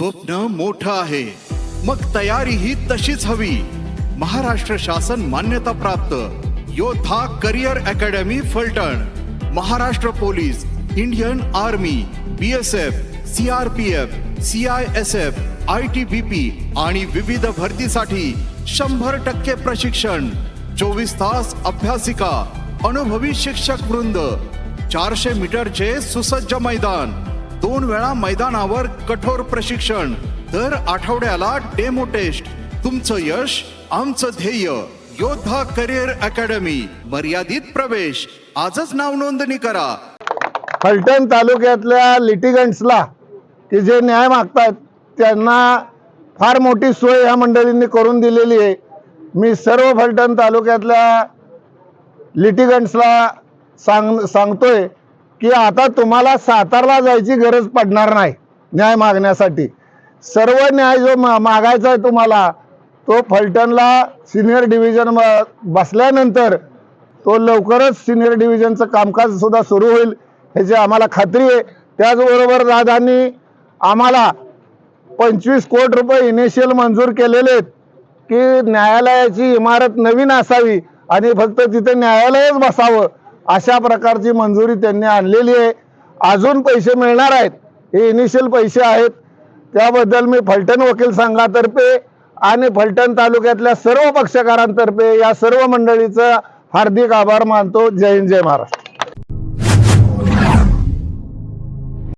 स्वप्न मोठं आहे. मग तयारी ही तशीच हवी. महाराष्ट्र शासन मान्यता प्राप्त. Yoddha career academy Phaltan. Maharashtra police Indian army B S F C R P F C I S F I T B P आणि विविध भरतीसाठी शंभर टक्के प्रशिक्षण चोवीस तास अभ्यासिका अनुभवी शिक्षक वृंद चारशे मीटरचे सुसज्ज मैदान दोन वेळा मैदानावर कठोर प्रशिक्षण. दर आठवड्याला डेमो टेस्ट. तुमचं यश आमचं ध्येय. योद्धा करिअर अकॅडमी. मर्यादित प्रवेश. आजच नाव नोंदणी करा. फलटण तालुक्यातल्या लिटिगंट्सला की जे न्याय मागतात त्यांना फार मोठी सोय ह्या मंडळींनी करून दिलेली आहे. मी सर्व फलटण तालुक्यातल्या लिटिगंट्सला सांग सांगतोय की आता तुम्हाला सातारला जायची गरज पडणार नाही न्याय मागण्यासाठी. सर्व न्याय जो मा मागायचा आहे तुम्हाला तो फलटणला सिनियर डिव्हिजन बसल्यानंतर तो लवकरच सिनियर डिव्हिजनचं कामकाज सुद्धा सुरू होईल ह्याची आम्हाला खात्री आहे. त्याचबरोबर दादांनी आम्हाला पंचवीस कोटी रुपये इनिशियल मंजूर केलेले आहेत की न्यायालयाची इमारत नवीन असावी आणि फक्त तिथे न्यायालयच बसावं. अशा प्रकारची मंजुरी त्यांनी आणलेली आहे. अजून पैसे मिळणार आहेत. हे इनिशियल पैसे आहेत. त्याबद्दल मी फलटण वकील संघातर्फे आणि फलटण तालुक्यातल्या सर्व पक्षकारांतर्फे या सर्व मंडळीचं हार्दिक आभार मानतो. जय हिंद जय महाराष्ट्र.